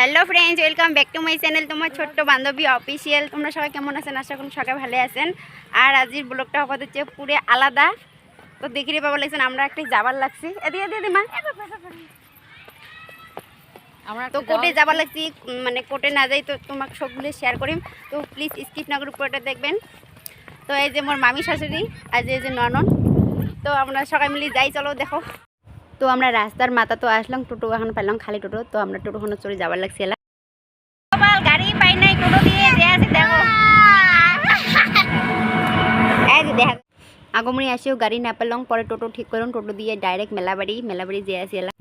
Hello friends welcome back to my channel. তোমার ছোট্ট বান্ধবী অফিসিয়াল তোমরা সবাই কেমন আছেন? আশা করি সবাই ভালো আছেন। আর আজকের ব্লগটা হওয়া হচ্ছে পুরো আলাদা। তো দেখিরে পাবো লাগছেন আমরা একটা যাবার লাগছি। এদিকে এদিকে মা। আমরা তো কোর্টে যাবার লাগছি মানে কোর্টে না যাই তো তোমাকে সবগুলো শেয়ার করিম। তো প্লিজ স্কিপ না করে পুরোটা দেখবেন। তো এই যে মোর মামি শাশুড়ি আর এই যে ননন। তো আমরা সবাই মিলে যাই চলো দেখো। তো আমরা রাস্তার মাথা তো আসলাম টোটো এখন পেলাম খালি টোটো তো আমরা টোটোখানে চড়ে যাবার লাগছি এলা। সকাল গাড়ি পাই নাই টোটো দিয়ে দেখো। আগমনি আসেও গাড়ি না পেলাম পরে টোটো ঠিক করলাম টোটো দিয়ে ডাইরেক্ট মেলাবাড়ি মেলাবাড়ি যে আসি এলা।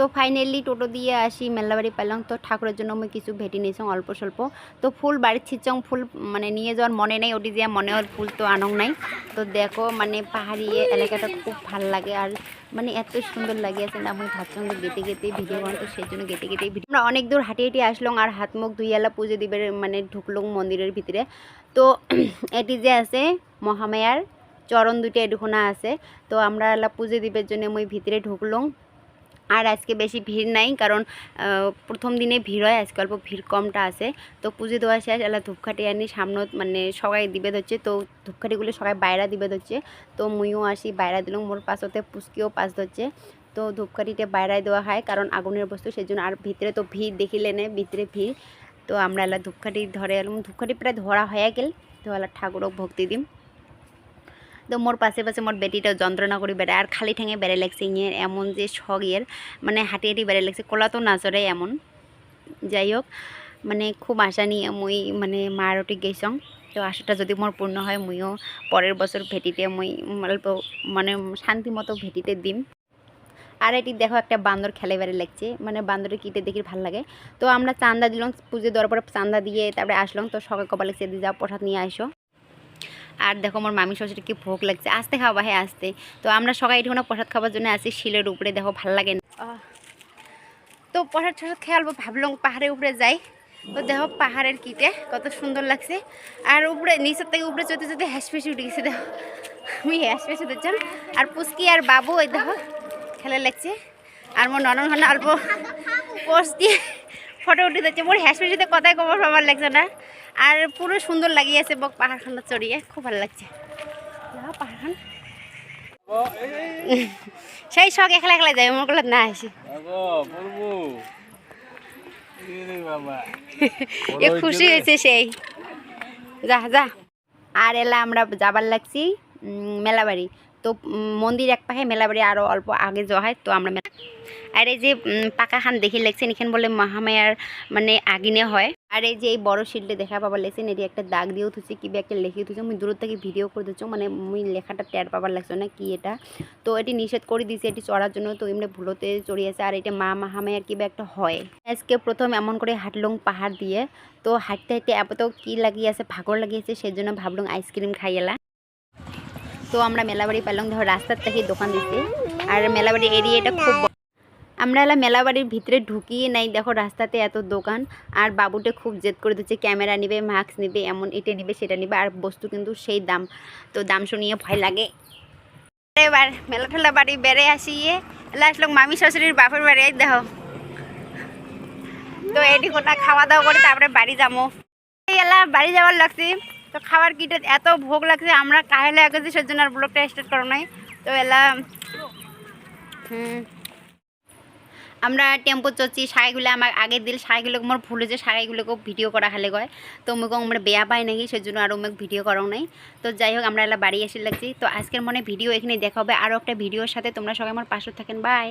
তো ফাইনালি টোটো দিয়ে আসি মেলাবাড়ি পেলাম তো ঠাকুরের জন্য আমি কিছু ভেটি নিয়েছি, অল্প স্বল্প। তো ফুল বাড়ির ছিচং ফুল মানে নিয়ে যাওয়ার মনে নেই, ওটি যে মনে হয় ফুল তো আনং নাই। তো দেখো মানে পাহাড়ি এলাকাটা খুব ভালো লাগে আর মানে এত সুন্দর লাগে আছে না, আমি ভাবছিলাম যে গেতে গেতে ভিডিও বানাতো সেই জন্য গেতে গেতে ভিডিও আমরা অনেক দূর হাঁটি হাঁটি আসলাম আর হাত মুখ ধুইয়ালা পুজো দিবের মানে ঢুকলাম মন্দিরের ভিতরে। তো এটি যে আছে মহামায়ার চরণ দুইটা এডুখোনা আছে। তো আমরা পুজো দিবের জন্য মই ভিতরে ঢুকলাম। আর আজকে বেশি ভিড় নাই, কারণ প্রথম দিনে ভিড় হয়, আজকে অল্প ভিড় কমটা আছে। তো পুজো দেওয়া শেষ এলা ধূপকাঠি আনি সামনে মানে সবাই দিবে হচ্ছে তো ধূপকাঠিগুলো সবাই বাইরা দিবে হচ্ছে তো মুইও আসি, বাইরা দিলাম, মোর পাশতে পুষ্কিও পাশ ধরছে। তো ধূপকাঠিটা বাইরায় দেওয়া হয়, কারণ আগুনের বস্তু সেই জন্য আর ভিতরে তো ভিড় দেখিলে নে, ভিতরে ভিড়। তো আমরা এলা ধূপকাঠি ধরে এলাম, ধূপকাঠি প্রায় ধরা হয়ে গেল, তো এলা ঠাকুরও ভক্তি দিম। তো মোর পাশে পাশে মোর বেটিটা যন্ত্রণা করে বেড়ায় আর খালি ঠেঙে বেড়ে লাগছে। ইয়ের এমন যে শখ ইয়ের মানে হাঁটি হাঁটি বেড়ে লাগছে কলা তো নাচরে এমন। যাই হোক মানে খুব আশা নিয়ে মুই মানে মার ওটি গেছং। তো আশাটা যদি মোর পূর্ণ হয় মুইও পরের বছর ভেটিতে মুই অল্প মানে শান্তি মতো ভেটিতে দিম। আর এটি দেখো, একটা বান্দর খেলে বেড়ে লাগছে। মানে বান্দরের কিটে দেখি ভালো লাগে। তো আমরা চান্দা দিলাম পুজো দেওয়ার পরে চান্দা দিয়ে তারপরে আসলাম তো সকাল কবা লাগছে দিয়ে যাও প্রসাদ নিয়ে আসো আর দেখো আমার মামি শ্বশুর কি ভোগ লাগছে। আসতে খাওয়া হ্যাঁ আসতে। তো আমরা সবাই এখানে প্রসাদ খাওয়ার জন্য আসি শিলের উপরে দেখো ভালো লাগে না। তো প্রসাদ টসাদ খেয়ালবো ভাবলাম পাহাড়ের উপরে যাই। তো দেখো পাহাড়ের কিটে কত সুন্দর লাগছে। আর উপরে, নিচের থেকে উপরে চলতে চলতে হ্যাস ফেসে উঠে গেছে, দেখো। আমি হ্যাস ফেসে দেখছেন আর পুচকি আর বাবু ওই দেখো খেলা লাগছে। আর মোর ননন হন অল্প পোস্ট দিয়ে ফটো উঠে দিচ্ছে। মোর হ্যাস ফেসিতে কথাই খবর পাবার লাগছে না। আর পুরো সুন্দর লাগিয়েছে বক পাহাড়খানা চড়িয়ে খুব ভালো লাগছে। পাহাড়খান। সেই শখ একলা একলা যাবে মোরগুলো না আসি। এ খুশি হয়েছে সেই। যা যা। আর এলা আমরা যাবার লাগছি মেলাবাড়ি। তো মন্দির এক পাশে মেলাবাড়ি আরও অল্প আগে যাওয়া হয়, তো আমরা আর এই যে পাকা খান দেখি লাগছেন এখানে বলে মহামায়ার মানে আগিনে হয়। আর এই যে, এই বড় শিল্ডে দেখা পাবার লাগছেন এটি একটা দাগ দিয়েও থুছে কি একটা লেখে থুছে মুই দূর থেকে ভিডিও করে দিচ্ছ মানে মুই লেখাটা টের পাবার লাগছে না, কি এটা। তো, এটি নিষেধ করে দিয়েছে, এটি চড়ার জন্য, তো, এমনি ভুলোতে চড়িয়েছে আর এটা মা মাহামায়ার কিবা একটা হয়। আজকে প্রথম এমন করে হাঁটলুম পাহাড় দিয়ে, তো হাঁটতে হাঁটতে এত কি লাগিয়েছে ভাগর লাগিয়েছে সেই জন্য ভাবলুম আইসক্রিম খাইয়েলা তো আমরা মেলাবাড়ি পেলাম ধর রাস্তার থেকে দোকান দিতে আর মেলাবাড়ি এরিয়াটা খুব আমরা এলা মেলাবাড়ির ভিতরে ঢুকিয়ে নাই, দেখো রাস্তাতে এত দোকান। আর বাবুটা খুব জেদ করে দিচ্ছে, ক্যামেরা নিবে মাস্ক নিবে, এমন এটা নিবে, সেটা নিবে, আর বস্তু কিন্তু সেই দাম। তো দাম শুনিয়ে ভয় লাগে। এবার মেলা ঠেলা বাড়ি বেড়ে আসিয়ে আসলো মামি শাশুড়ির বাপের বাড়ি দেখো। তো এটি কোটা খাওয়া দাওয়া করে তারপরে বাড়ি যাব। এলা বাড়ি যাওয়ার লাগছে। তো খাবার কিটে এত ভোগ লাগছে, আমরা কাহেলে আগে যে সেজন্য আর ব্লগটা স্টার্ট করো নাই। তো এলা হুম। আমরা টেম্পো চড়ছি, শাড়িগুলো আমার আগের দিল শাড়িগুলো, মোর ভুলে যে শাড়িগুলোকেও ভিডিও করা খালে গয় তো মুখ আমরা বেয়া পাই নাকি সেই জন্য আরও মুখ ভিডিও করাও নাই। তো যাই হোক, আমরা এলা বাড়ি এসে লাগছি। তো আজকের মনে ভিডিও এখানে দেখা হবে। আরও একটা ভিডিওর সাথে তোমরা সবাই আমার পাশে থাকেন। বাই